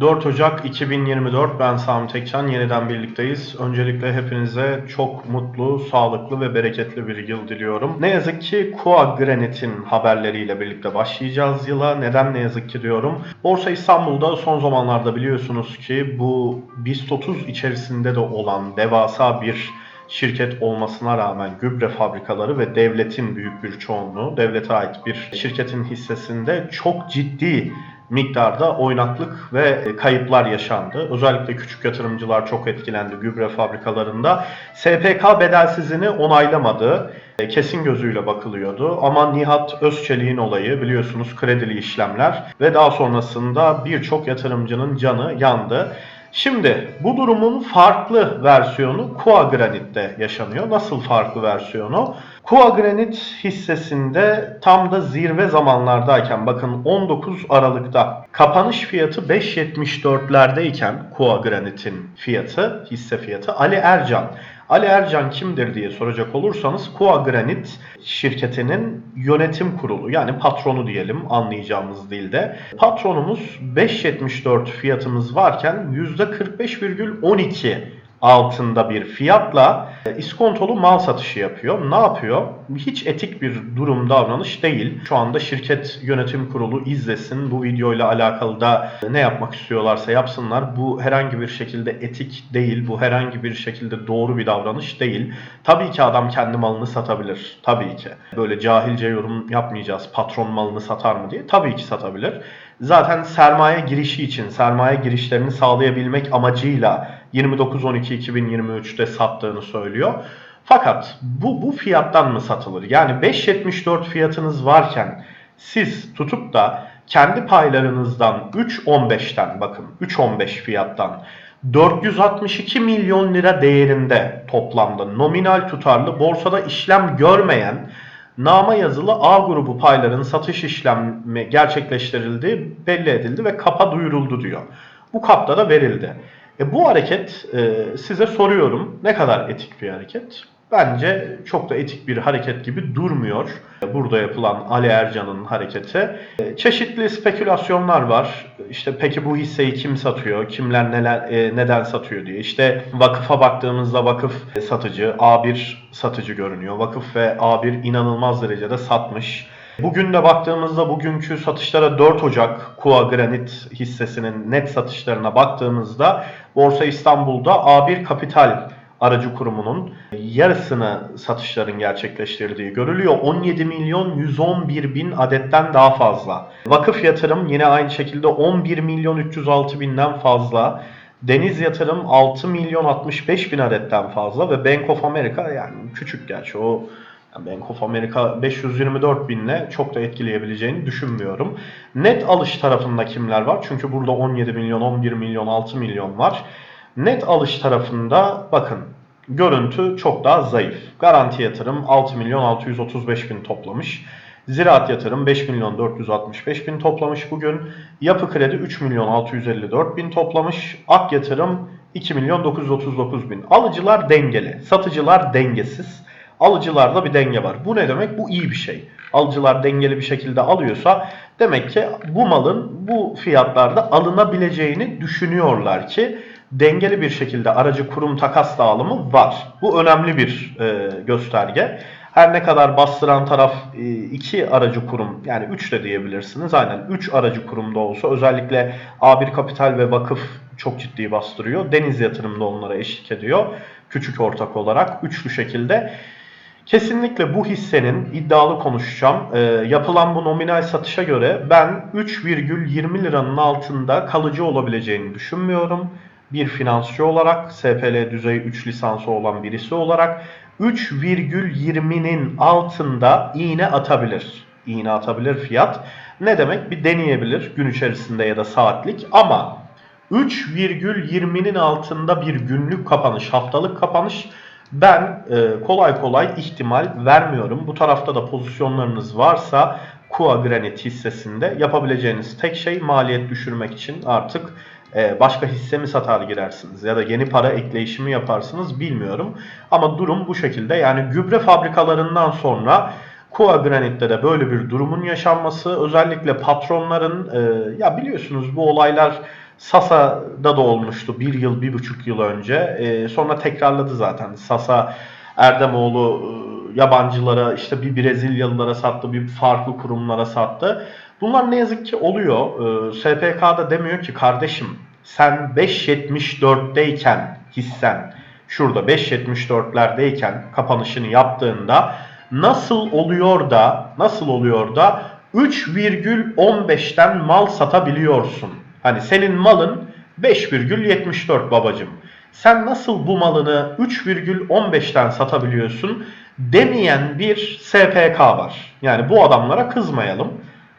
4 Ocak 2024 ben Sami Tekcan yeniden birlikteyiz. Öncelikle hepinize çok mutlu, sağlıklı ve bereketli bir yıl diliyorum. Ne yazık ki Kua Granite'in haberleriyle birlikte başlayacağız yıla. Neden ne yazık ki diyorum. Borsa İstanbul'da son zamanlarda biliyorsunuz ki bu BIST 30 içerisinde de olan devasa bir şirket olmasına rağmen gübre fabrikaları ve devletin büyük bir çoğunluğu, devlete ait bir şirketin hissesinde çok ciddi miktarda oynaklık ve kayıplar yaşandı. Özellikle küçük yatırımcılar çok etkilendi gübre fabrikalarında. SPK bedelsizini onaylamadı. E, Kesin gözüyle bakılıyordu ama Nihat Özçelik'in olayı biliyorsunuz kredili işlemler ve daha sonrasında birçok yatırımcının canı yandı. Şimdi bu durumun farklı versiyonu Kua Granit'te yaşanıyor. Nasıl farklı versiyonu? Kua Granit hissesinde tam da zirve zamanlardayken bakın 19 Aralık'ta kapanış fiyatı 5.74'lerdeyken Kua Granit'in fiyatı, hisse fiyatı Ali Ercan. Ali Ercan kimdir diye soracak olursanız Kua Granit şirketinin yönetim kurulu yani patronu diyelim anlayacağımız dilde. Patronumuz 5.74 fiyatımız varken %45,12 altında bir fiyatla e, iskontolu mal satışı yapıyor. Ne yapıyor? Hiç etik bir durum davranış değil. Şu anda şirket yönetim kurulu izlesin. Bu videoyla alakalı da ne yapmak istiyorlarsa yapsınlar. Bu herhangi bir şekilde etik değil. Bu herhangi bir şekilde doğru bir davranış değil. Tabii ki adam kendi malını satabilir. Tabii ki. Böyle cahilce yorum yapmayacağız. Patron malını satar mı diye. Tabii ki satabilir. Zaten sermaye girişi için, sermaye girişlerini sağlayabilmek amacıyla 29.12.2023'te sattığını söylüyor. Fakat bu bu fiyattan mı satılır? Yani 5.74 fiyatınız varken siz tutup da kendi paylarınızdan 3.15'ten bakın 3.15 fiyattan 462 milyon lira değerinde toplamda nominal tutarlı borsada işlem görmeyen nama yazılı A grubu payların satış işlemi gerçekleştirildi, belli edildi ve kapa duyuruldu diyor. Bu kapta da verildi. E bu hareket e, size soruyorum ne kadar etik bir hareket? Bence çok da etik bir hareket gibi durmuyor. Burada yapılan Ali Ercan'ın hareketi. E, Çeşitli spekülasyonlar var. İşte peki bu hisseyi kim satıyor, kimler neler e, neden satıyor diye. İşte vakıfa baktığımızda vakıf satıcı, A1 satıcı görünüyor. Vakıf ve A1 inanılmaz derecede satmış. Bugün de baktığımızda bugünkü satışlara 4 Ocak Kua Granit hissesinin net satışlarına baktığımızda Borsa İstanbul'da A1 Kapital aracı kurumunun yarısını satışların gerçekleştirdiği görülüyor. 17 milyon 111 bin adetten daha fazla. Vakıf yatırım yine aynı şekilde 11 milyon 306 binden fazla. Deniz yatırım 6 milyon 65 bin adetten fazla ve Bank of America yani küçük gerçi o yani Bank of America 524 binle çok da etkileyebileceğini düşünmüyorum. Net alış tarafında kimler var? Çünkü burada 17 milyon, 11 milyon, 6 milyon var. Net alış tarafında bakın görüntü çok daha zayıf. Garanti yatırım 6 milyon 635 bin toplamış. Ziraat yatırım 5 milyon 465 bin toplamış bugün. Yapı kredi 3 milyon 654 bin toplamış. Ak yatırım 2 milyon 939 bin. Alıcılar dengeli, satıcılar dengesiz. Alıcılarda bir denge var. Bu ne demek? Bu iyi bir şey. Alıcılar dengeli bir şekilde alıyorsa demek ki bu malın bu fiyatlarda alınabileceğini düşünüyorlar ki dengeli bir şekilde aracı kurum takas dağılımı var. Bu önemli bir e, gösterge. Her ne kadar bastıran taraf e, iki aracı kurum yani 3 de diyebilirsiniz. Aynen 3 aracı kurumda olsa özellikle A1 Kapital ve Vakıf çok ciddi bastırıyor. Deniz Yatırım da onlara eşlik ediyor. Küçük ortak olarak üçlü şekilde. Kesinlikle bu hissenin iddialı konuşacağım. e, yapılan bu nominal satışa göre ben 3,20 liranın altında kalıcı olabileceğini düşünmüyorum. Bir finansçı olarak, SPL düzey 3 lisansı olan birisi olarak 3,20'nin altında iğne atabilir. İğne atabilir fiyat. Ne demek? Bir deneyebilir gün içerisinde ya da saatlik ama 3,20'nin altında bir günlük kapanış, haftalık kapanış ben e, kolay kolay ihtimal vermiyorum. Bu tarafta da pozisyonlarınız varsa Kua Granit hissesinde yapabileceğiniz tek şey maliyet düşürmek için artık e, başka hisse mi satar girersiniz ya da yeni para ekleyişimi yaparsınız bilmiyorum. Ama durum bu şekilde. Yani gübre fabrikalarından sonra Kua Granit'te de böyle bir durumun yaşanması özellikle patronların e, ya biliyorsunuz bu olaylar Sasa'da da olmuştu bir yıl, bir buçuk yıl önce. E, sonra tekrarladı zaten. Sasa Erdemoğlu e, yabancılara, işte bir Brezilyalılara sattı, bir farklı kurumlara sattı. Bunlar ne yazık ki oluyor. E, SPK'da demiyor ki kardeşim sen 5.74'teyken hissen şurada 5.74'lerdeyken kapanışını yaptığında nasıl oluyor da nasıl oluyor da 3,15'ten mal satabiliyorsun? Hani senin malın 5,74 babacım. Sen nasıl bu malını 3,15'ten satabiliyorsun demeyen bir SPK var. Yani bu adamlara kızmayalım.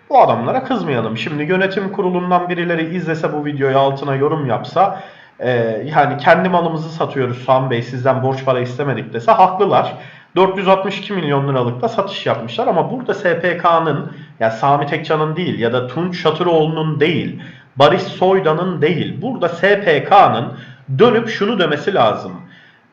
Bu adamlara kızmayalım. Şimdi yönetim kurulundan birileri izlese bu videoyu altına yorum yapsa e, yani kendi malımızı satıyoruz Sami Bey sizden borç para istemedik dese haklılar. 462 milyon liralık da satış yapmışlar ama burada SPK'nın ya Sami Tekcan'ın değil ya da Tunç Şatıroğlu'nun değil Barış Soydan'ın değil burada SPK'nın dönüp şunu demesi lazım.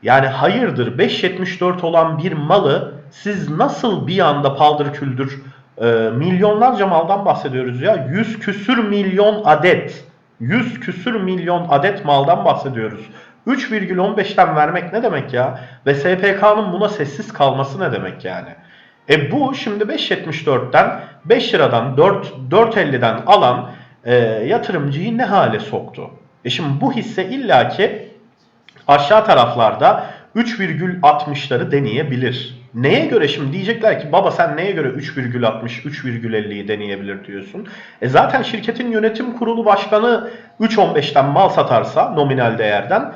Yani hayırdır 5.74 olan bir malı siz nasıl bir anda paldır küldür e, milyonlarca maldan bahsediyoruz ya 100 küsür milyon adet 100 küsür milyon adet maldan bahsediyoruz. 3,15'ten vermek ne demek ya? Ve SPK'nın buna sessiz kalması ne demek yani? E bu şimdi 5.74'ten 5 liradan 4 4.50'den alan e, yatırımcıyı ne hale soktu? E şimdi bu hisse illaki aşağı taraflarda 3,60'ları deneyebilir. Neye göre şimdi diyecekler ki baba sen neye göre 3,60 3,50'yi deneyebilir diyorsun. E zaten şirketin yönetim kurulu başkanı 3,15'ten mal satarsa nominal değerden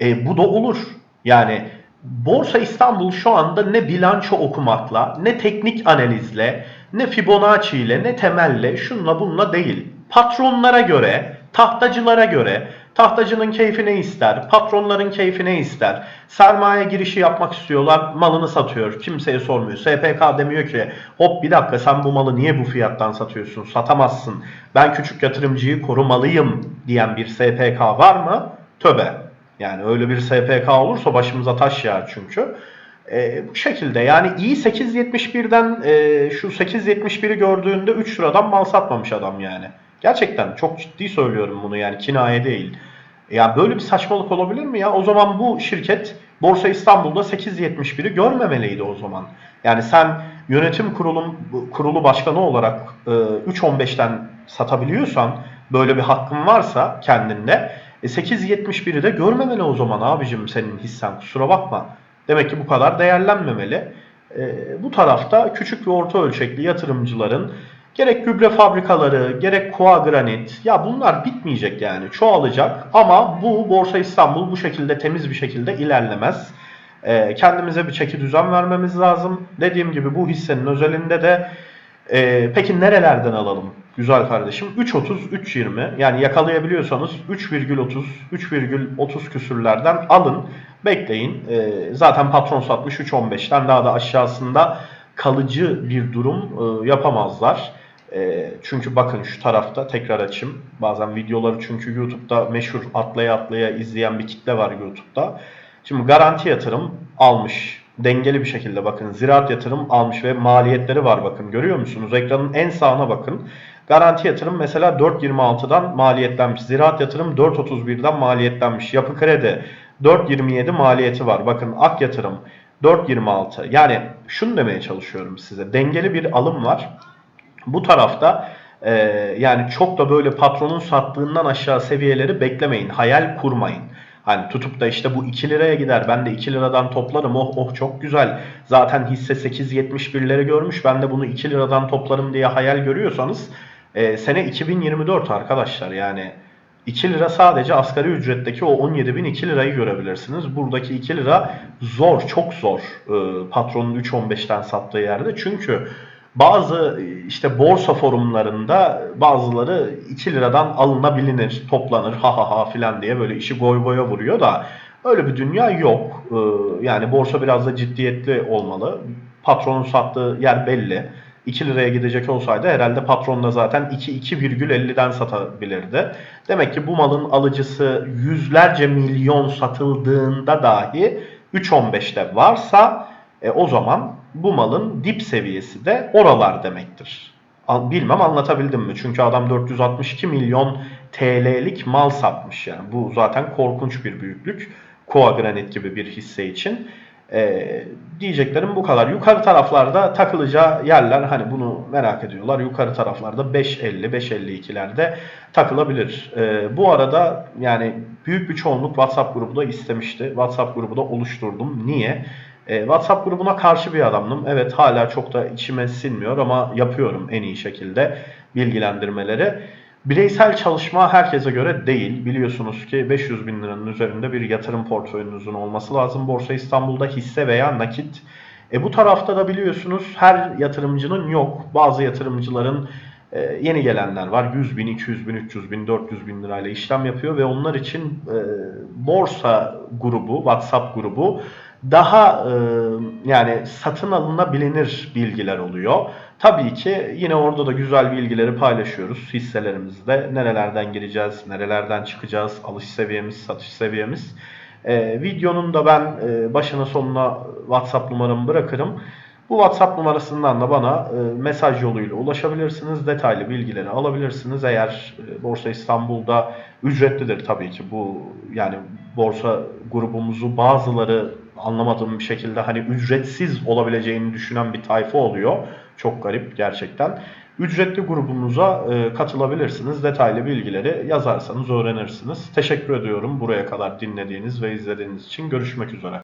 e, bu da olur. Yani Borsa İstanbul şu anda ne bilanço okumakla, ne teknik analizle, ne Fibonacci ile, ne temelle, şunla bununla değil. Patronlara göre, tahtacılara göre, tahtacının keyfi ne ister, patronların keyfi ne ister, sermaye girişi yapmak istiyorlar, malını satıyor, kimseye sormuyor. SPK demiyor ki hop bir dakika sen bu malı niye bu fiyattan satıyorsun, satamazsın, ben küçük yatırımcıyı korumalıyım diyen bir SPK var mı? Töbe. Yani öyle bir SPK olursa başımıza taş yağar çünkü. E, bu şekilde yani iyi 8.71'den e, şu 8.71'i gördüğünde 3 liradan mal satmamış adam yani. Gerçekten çok ciddi söylüyorum bunu yani kinaye değil. Ya böyle bir saçmalık olabilir mi ya? O zaman bu şirket Borsa İstanbul'da 8.71'i görmemeliydi o zaman. Yani sen yönetim kurulum kurulu başkanı olarak e, 3.15'ten satabiliyorsan böyle bir hakkın varsa kendinde e 8.71'i de görmemeli o zaman abicim senin hissen kusura bakma. Demek ki bu kadar değerlenmemeli. E, bu tarafta küçük ve orta ölçekli yatırımcıların gerek gübre fabrikaları, gerek Koa Granit ya bunlar bitmeyecek yani çoğalacak ama bu Borsa İstanbul bu şekilde temiz bir şekilde ilerlemez. E, kendimize bir çeki düzen vermemiz lazım. Dediğim gibi bu hissenin özelinde de e, peki nerelerden alalım? Güzel kardeşim. 3.30, 3.20 yani yakalayabiliyorsanız 3,30, 3,30 küsürlerden alın. Bekleyin. E, zaten patron satmış 3.15'ten daha da aşağısında kalıcı bir durum e, yapamazlar. E, çünkü bakın şu tarafta tekrar açayım. Bazen videoları çünkü YouTube'da meşhur atlaya atlaya izleyen bir kitle var YouTube'da. Şimdi garanti yatırım almış. Dengeli bir şekilde bakın ziraat yatırım almış ve maliyetleri var bakın görüyor musunuz? Ekranın en sağına bakın. Garanti yatırım mesela 4.26'dan maliyetlenmiş. Ziraat yatırım 4.31'den maliyetlenmiş. Yapı kredi 4.27 maliyeti var. Bakın ak yatırım 4.26. Yani şunu demeye çalışıyorum size. Dengeli bir alım var. Bu tarafta e, yani çok da böyle patronun sattığından aşağı seviyeleri beklemeyin. Hayal kurmayın. Hani tutup da işte bu 2 liraya gider ben de 2 liradan toplarım oh oh çok güzel. Zaten hisse 8.71'leri görmüş ben de bunu 2 liradan toplarım diye hayal görüyorsanız e, sene 2024 arkadaşlar yani 2 lira sadece asgari ücretteki o 17.002 lirayı görebilirsiniz. Buradaki 2 lira zor, çok zor e, patronun 3.15'ten sattığı yerde. Çünkü bazı işte borsa forumlarında bazıları 2 liradan alınabilir, toplanır ha ha ha filan diye böyle işi goy goya vuruyor da öyle bir dünya yok. E, yani borsa biraz da ciddiyetli olmalı. Patronun sattığı yer belli. 2 liraya gidecek olsaydı herhalde patron da zaten 2-2,50'den satabilirdi. Demek ki bu malın alıcısı yüzlerce milyon satıldığında dahi 3.15'te varsa e, o zaman bu malın dip seviyesi de oralar demektir. Bilmem anlatabildim mi? Çünkü adam 462 milyon TL'lik mal satmış yani. Bu zaten korkunç bir büyüklük. Koa Granit gibi bir hisse için. Ee, diyeceklerim bu kadar. Yukarı taraflarda takılacağı yerler hani bunu merak ediyorlar. Yukarı taraflarda 5.50, 5.52'lerde takılabilir. Ee, bu arada yani büyük bir çoğunluk WhatsApp grubu da istemişti. WhatsApp grubu da oluşturdum. Niye? Ee, WhatsApp grubuna karşı bir adamdım. Evet hala çok da içime sinmiyor ama yapıyorum en iyi şekilde bilgilendirmeleri. Bireysel çalışma herkese göre değil. Biliyorsunuz ki 500 bin liranın üzerinde bir yatırım portföyünüzün olması lazım. Borsa İstanbul'da hisse veya nakit. E bu tarafta da biliyorsunuz her yatırımcının yok. Bazı yatırımcıların e, yeni gelenler var. 100 bin, 200 bin, 300 bin, 400 bin lirayla işlem yapıyor ve onlar için e, borsa grubu, WhatsApp grubu daha e, yani satın alınabilir bilgiler oluyor. Tabii ki yine orada da güzel bilgileri paylaşıyoruz hisselerimizde. Nerelerden gireceğiz, nerelerden çıkacağız, alış seviyemiz, satış seviyemiz. E, videonun da ben e, başına sonuna WhatsApp numaramı bırakırım. Bu WhatsApp numarasından da bana e, mesaj yoluyla ulaşabilirsiniz. Detaylı bilgileri alabilirsiniz. Eğer e, Borsa İstanbul'da ücretlidir tabii ki bu yani borsa grubumuzu bazıları anlamadığım bir şekilde hani ücretsiz olabileceğini düşünen bir tayfa oluyor. Çok garip gerçekten. Ücretli grubumuza e, katılabilirsiniz. Detaylı bilgileri yazarsanız öğrenirsiniz. Teşekkür ediyorum buraya kadar dinlediğiniz ve izlediğiniz için. Görüşmek üzere.